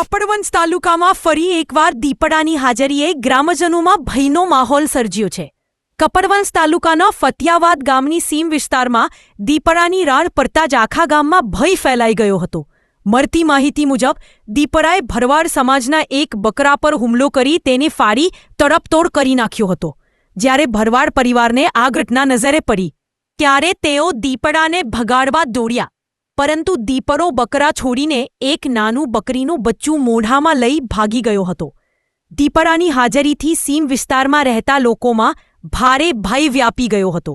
કપડવંજ તાલુકામાં ફરી એકવાર દીપડાની હાજરીએ ગ્રામજનોમાં ભયનો માહોલ સર્જ્યો છે. કપડવંજ તાલુકાના ફતિયાવાદ ગામની સીમ વિસ્તારમાં દીપડાની રાડ પડતા જ આખા ગામમાં ભય ફેલાઈ ગયો હતો. મળતી માહિતી મુજબ, દીપડાએ ભરવાડ સમાજના એક બકરા પર હુમલો કરી તેને ફાડી તડપતોડ કરી નાખ્યો હતો. જ્યારે ભરવાડ પરિવારને આ ઘટના નજરે પડી, ત્યારે તેઓ દીપડાને ભગાડવા દોડ્યા. પરંતુ દીપડો બકરા છોડીને એક નાનું બકરીનું બચ્ચું મોઢામાં લઈ ભાગી ગયો હતો. દીપડાની હાજરીથી સીમ વિસ્તારમાં રહેતા લોકોમાં ભારે ભય વ્યાપી ગયો હતો.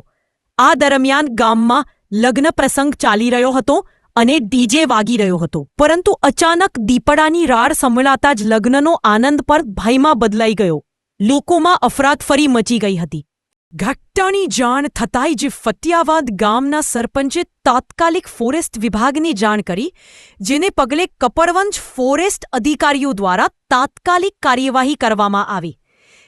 આ દરમિયાન ગામમાં લગ્ન પ્રસંગ ચાલી રહ્યો હતો અને ડીજે વાગી રહ્યો હતો. પરંતુ અચાનક દીપડાની રાડ સંભળાતા જ લગ્નનો આનંદ પર ભયમાં બદલાઈ ગયો. લોકોમાં અફરાતફરી મચી ગઈ હતી. ઘટનાની જાણ થતાંય જ ફતિયાવાદ ગામના સરપંચે તાત્કાલિક ફોરેસ્ટ વિભાગની જાણ કરી, જેને પગલે કપરવંજ ફોરેસ્ટ અધિકારીઓ દ્વારા તાત્કાલિક કાર્યવાહી કરવામાં આવી.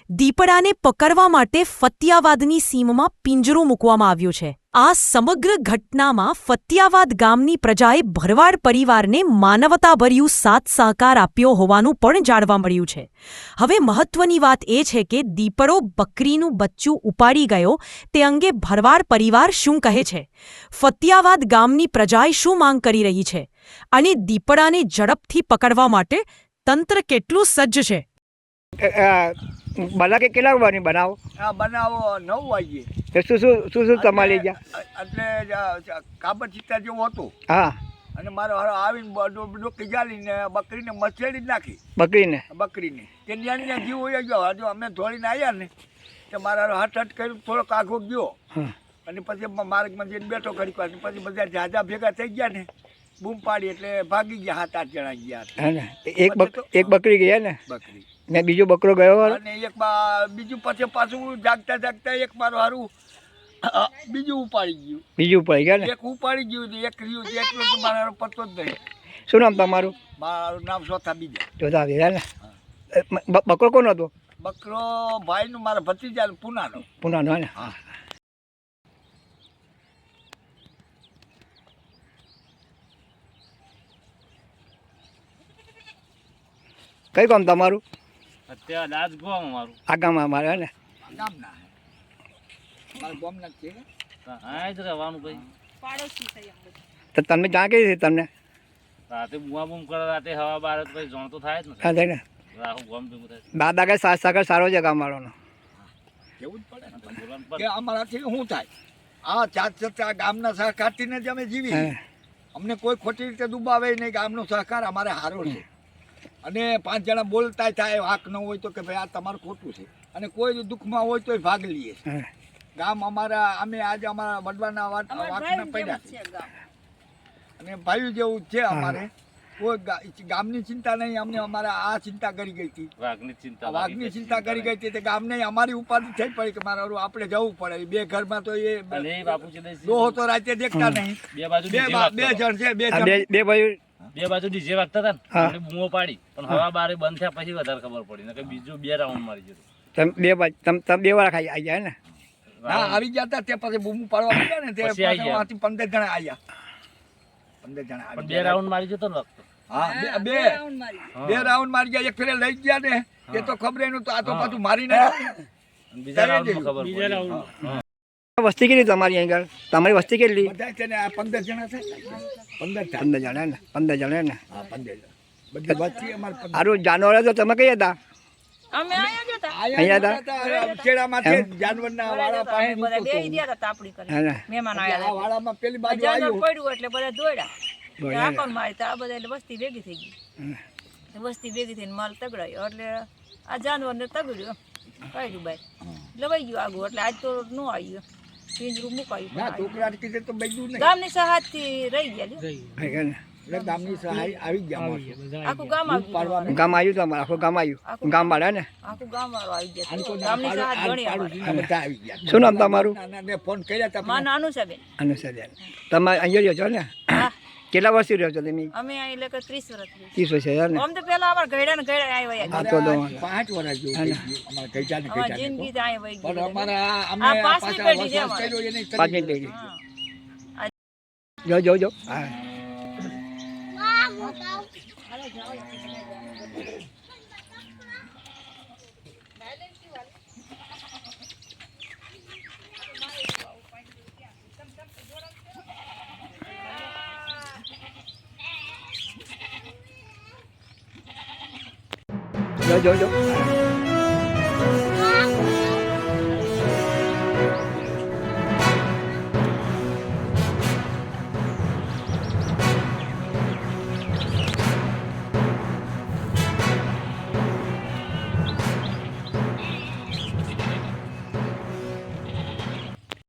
દીપડાને પકડવા માટે ફતિયાવાદની સીમમાં પિંજરું મૂકવામાં આવ્યું છે. આ સમગ્ર ઘટનામાં ફતિયાવાદ ગામની પ્રજાએ ભરવાડ પરિવારને માનવતાભર્યું સાથ સહકાર આપ્યો હોવાનું પણ જાણવા મળ્યું છે. હવે મહત્વની વાત એ છે કે દીપડો બકરીનું બચ્ચું ઉપાડી ગયો, તે અંગે ભરવાડ પરિવાર શું કહે છે? ફતિયાવાદ ગામની પ્રજાએ શું માંગ કરી રહી છે? અને દીપડાને ઝડપથી પકડવા માટે તંત્ર કેટલું સજ્જ છે? બના કે કેટલા વારની બનાવો? હા બનાવો નવ વાગ્યે તો શું શું શું શું તમારે લઈ ગયા એટલે કાબર ચિત્તા જેવું હતું. હા. અને મારો હારો આવીને ડોકી જાલીને બકરીને મચેડી નાખી. બકરીને? બકરીને. તે ન્યા ને જીવ હોય ગયો હજુ અમે ધોળીને આવ્યા ને તો મારા હારો હટ હટ કર્યું થોડોક આઘો ગયો. અને પછી માર્ગમાં જઈને બેઠો ઘડી વાર. પછી બધા જાજા ભેગા થઈ ગયા ને બૂમ પાડી એટલે ભાગી ગયા સાત આઠ જણા ગયા. એક એક બકરી ગયા ને? બકરી. ને બીજો બકરો ગયો અને એક બા- બીજું પછી પાછું જાગતા જાગતા એક મારું હારું બીજું ઉપાડી ગયું. બીજું ઉપાડી ગયા ને? એક ઉપાડી ગયું એક રહ્યું છે એટલું તો મારો પતો જ નહીં. શું નામ તમારું? મારું નામ ચોથા બીજા. જોતા બીજા ને? બકરો કોનો હતો? બકરો ભાઈનું મારા ભત્રીજા પૂનાનો. પુનાનો ને? હા. કઈ કામ તમારું? અત્યારે આજ ગોમ અમારું આ ગામ અમારે હે ને? ગામના મારા ગામના જ છે હા જ રહેવાનું ભાઈ. તો તમે ક્યાં કઈ છે તમને? રાતે બુઆ બૂમ કરે રાતે હવા બાર તો ભાઈ જાણ તો થાય જ ને. હા થાય ને. રાહુ ગોમ ભેગું થાય દાદા કે સાત સાગર સારો છે ગામ વાળાનો કેવું જ પડે ને. કે અમારાથી શું થાય? આ ચાર ચાર ગામના સહકારથી જ અમે જીવી અમને કોઈ ખોટી રીતે દુબાવે નહીં ગામનો સહકાર અમારે સારો છે. અને પાંચ જણા બોલતા થાય વાક ન હોય તો કે ભાઈ આ તમારું ખોટું છે. અને કોઈ દુઃખમાં હોય તોય ભાગ લઈએ. ગામ અમારા અમે આજે અમારા વડવાના વાત વાતના પડ્યા છે અને ભાઈ જેવું જ છે અમારે. કોઈ ગામની ચિંતા નહીં અમને અમારે આ ચિંતા કરી ગઈ હતી. વાઘની ચિંતા વાઘની ચિંતા કરી ગઈ હતી ગામ ગામને અમારી ઉપાધિ થઈ પડી કે મારે આપણે જવું પડે. બે ઘરમાં તો એ દોહો તો રાતે દેખતા નહીં. બે બાજુ બે જણ છે બે જણ. બે બે ભાઈ બે બાજુ ડીજે વાગતા હતા ને બૂમો પાડી. પણ હવા બારે બંધ થયા પછી વધારે ખબર પડી. કે બીજું બે રાઉન્ડ મારી જતું બે ભાઈ તમે તમે બે વાર ખાઈ આવી ગયા ને? હા. આવી ગયા હતા તે પછી બૂમ પાડવા માંડ્યા ને તે પછી ગયા. પંદર જણા આવ્યા પંદર જણા બે રાઉન્ડ મારી જતો ને લગતો હા બે બે. બે રાઉન્ડ મારી. ગયા એક ફેરે લઈ ગયા ને એ તો ખબર એનું તો આ તો પાછું મારી નાખ્યું. બીજા ખબર. વસ્તી કેટલી તમારી આગળ? તમારી વસ્તી કેટલી? બધા છે ને આ પંદર જણા છે. પંદર પંદર જણા ને પંદર જણા ને. વસ્તી સારું જાનવર તો તમે કઈ હતા? ને. જાનવર ને. ભેગી થઈ ગઈ. વસ્તી ભેગી થઈને માલ તગડાયો. એટલે આ જાનવરને તગડ્યું. કાઢ્યું બાઈ લવાઈ ગયું આગું. એટલે આજ તો ન આવ્યું. પિંજરું મુકાયું ના છોકરા કીધે તો બેજું નહીં. ગામની સહાયથી રહી ગયા લ્યો. હે કે ને? એટલે ગામની સહાય આવી ગયા આખું ગામ આવી ગામ આવ્યું તમારે આખું ગામ આવ્યું. ગામ વાળા ને? આખું ગામ વાળો આવી ગયા. ગામની સહાય ઘણી બધા આવી ગયા. શું નામ તમારું? મેં ફોન કર્યા હતા નાનું છે બેન. તમે અહીંયા રહ્યો છો ને? હા. કેટલા વર્ષથી રહ્યો છો તમે? અમે અહીં એટલે કે ત્રીસ વર્ષ ત્રીસ વર્ષ છે ને? આમ તો પેલા અમારે ઘેડા ને ઘેડા આવ્યા હા, તો તો પાંચ વર્ષ જેવું થઈ ગયું. ને અમારી જિંદગી પણ અમે પાછા અમારે. કર્યો એની પાંચમી પેઢી. જો જો જો. હા. જો જો જો